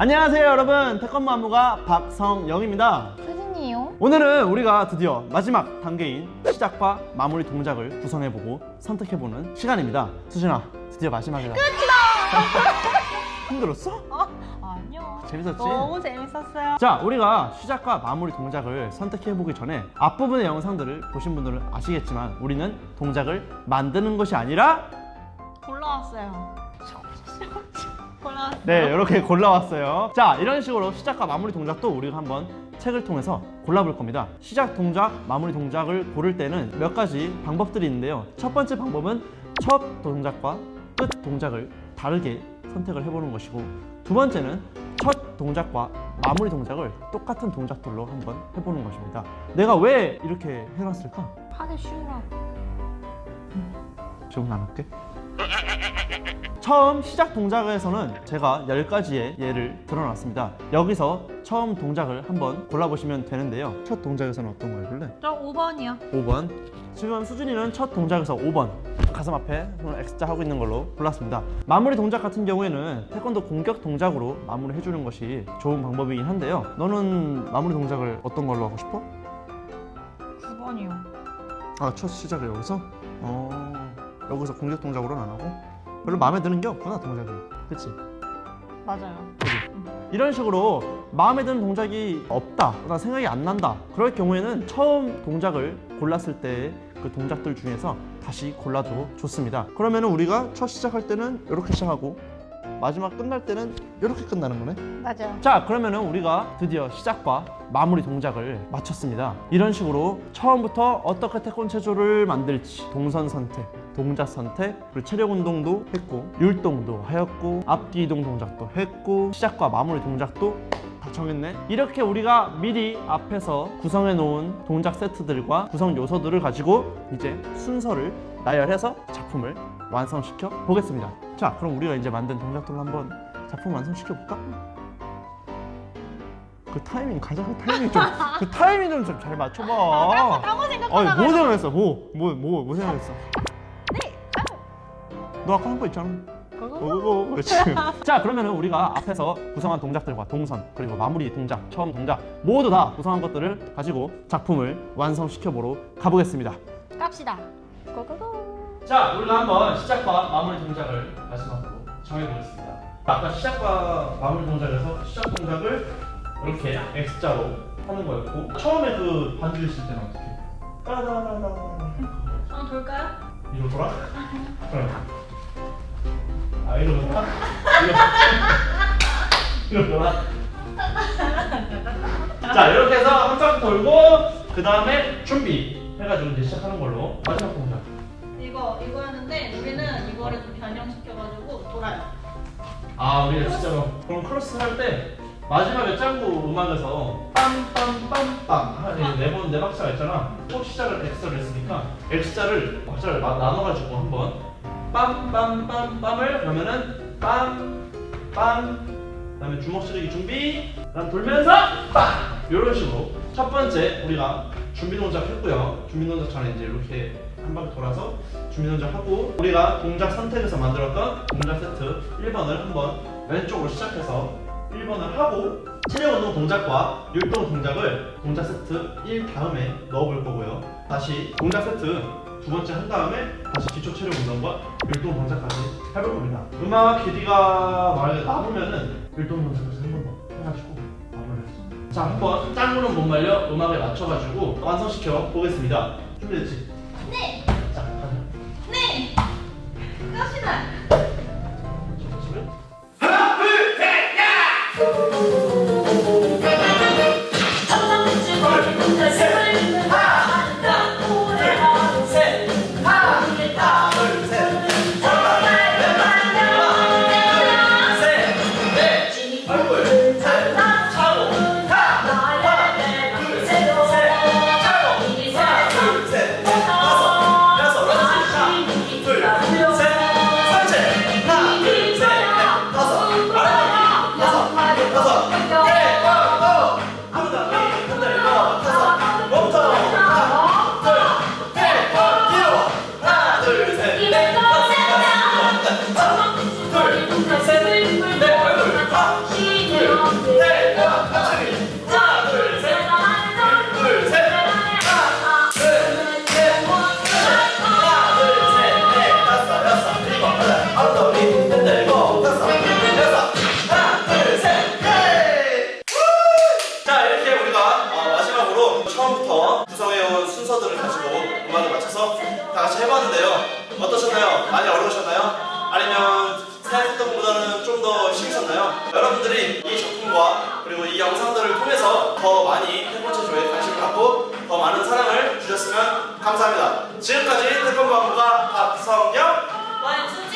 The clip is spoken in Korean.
안녕하세요 여러분 태권무 안무가 박성영입니다 수진이요? 오늘은 우리가 드디어 마지막 단계인 시작과 마무리 동작을 구성해보고 선택해보는 시간입니다 수진아 드디어 마지막이다 힘들었어? 어? 아니요. 재밌었지? 너무 재밌었어요. 자 우리가 시작과 마무리 동작을 선택해보기 전에 앞부분의 영상들을 보신 분들은 아시겠지만 우리는 동작을 만드는 것이 아니라 골라왔어요. 골라왔어요. 네, 이렇게 골라왔어요. 자, 이런 식으로 시작과 마무리 동작도 우리가 한번 책을 통해서 골라볼 겁니다. 시작 동작, 마무리 동작을 고를 때는 몇 가지 방법들이 있는데요. 첫 번째 방법은 첫 동작과 끝 동작을 다르게 선택을 해보는 것이고, 두 번째는 첫 동작과 마무리 동작을 똑같은 동작들로 한번 해보는 것입니다. 내가 왜 이렇게 해놨을까? 하기 쉬우라고. 지금 안 할게. 처음 시작 동작에서는 제가 10가지의 예를 들어놨습니다. 여기서 처음 동작을 한번 골라보시면 되는데요. 첫 동작에서는 어떤 거 해볼래? 저 5번이요. 5번. 지금 수진이는 첫 동작에서 5번. 가슴 앞에 손을 X자 하고 있는 걸로 골랐습니다. 마무리 동작 같은 경우에는 태권도 공격 동작으로 마무리 해주는 것이 좋은 방법이긴 한데요. 너는 마무리 동작을 어떤 걸로 하고 싶어? 9번이요. 아, 첫 시작을 여기서? 어, 여기서 공격 동작으로는 안 하고? 별로 마음에 드는 게 없구나, 동작이. 그치? 맞아요. 이런 식으로 마음에 드는 동작이 없다, 나 생각이 안 난다. 그럴 경우에는 처음 동작을 골랐을 때 그 동작들 중에서 다시 골라도 좋습니다. 그러면 우리가 첫 시작할 때는 이렇게 시작하고 마지막 끝날 때는 이렇게 끝나는 거네. 맞아요. 자 그러면은 우리가 드디어 시작과 마무리 동작을 마쳤습니다 이런 식으로 처음부터 어떻게 태권 체조를 만들지 동선 선택 동작 선택 그리고 체력 운동도 했고 율동도 하였고 앞뒤 이동 동작도 했고 시작과 마무리 동작도 다 정했네 이렇게 우리가 미리 앞에서 구성해 놓은 동작 세트들과 구성 요소들을 가지고 이제 순서를 나열해서 작품을 완성시켜 보겠습니다 자 그럼 우리가 이제 만든 동작들로 한번 작품 완성시켜 볼까? 그 타이밍 가장 타이밍 좀 그 타이밍 좀 잘 맞춰봐. 아, 딴거 아니 생각하다가. 뭐 생각했어? 뭐 뭐 뭐 뭐 생각했어? 네. 너 아까 한 거 있잖아. 그거? 어, 그렇지. 자 그러면은 우리가 앞에서 구성한 동작들과 동선 그리고 마무리 동작, 처음 동작 모두 다 구성한 것들을 가지고 작품을 완성시켜 보러 가보겠습니다. 갑시다. 고고고. 자, 우리가 한번 시작과 마무리 동작을 마지막으로 정해보겠습니다. 아까 시작과 마무리 동작에서 시작 동작을 이렇게 X자로 하는 거였고 처음에 그 반주 있을 때는 어떻게? 까다라라 한번 돌아? 그래. 아 이로 돌아? 자 이렇게 해서 한 바퀴 돌고 그 다음에 준비 해가지고 이제 시작하는 걸로. 마지막 동작. 이거 이거였는데 우리는 이거를 좀 변형시켜가지고 돌아요. 아 우리가 진짜로 그럼 크로스 할 때 마지막에 짱구 음악에서 빰빰빰빰 네번 네 박자가 있잖아. 또 시작을 X자를 했으니까 X자를 박자를 나- 나눠가지고 한번 빰빰빰빰을 그러면은 빰빰 그다음에 주먹 치르기 준비. 그다음 돌면서 빵 이런 식으로 첫 번째 우리가 준비 동작 했고요. 준비 동작 전에 이제 이렇게 한 바퀴 돌아서 준비 동작 하고 우리가 동작 선택해서 만들었던 동작 세트 1번을 한번 왼쪽으로 시작해서 1번을 하고 체력 운동 동작과 율동 동작을 동작 세트 1 다음에 넣어볼 거고요. 다시 동작 세트 두 번째 한 다음에 다시 기초 체력 운동과 율동 동작까지 해볼 겁니다 음악 길이가 만약에 남으면은 율동 동작까지 한번더 해가지고 마무리했어 자 한번 짱구는 못 말려 음악에 맞춰가지고 완성시켜 보겠습니다 준비됐지? 네. 자 가자 네. 갑시다. 처음부터 구성해온 순서들을 가지고 음악을 맞춰서 다 같이 해봤는데요. 어떠셨나요? 많이 어려우셨나요? 아니면 생각했던 것보다는 좀 더 쉬우셨나요? 여러분들이 이 작품과 그리고 이 영상들을 통해서 더 많이 태권체 조에 관심을 갖고 더 많은 사랑을 주셨으면 감사합니다. 지금까지 태권방구가 박성영, 완수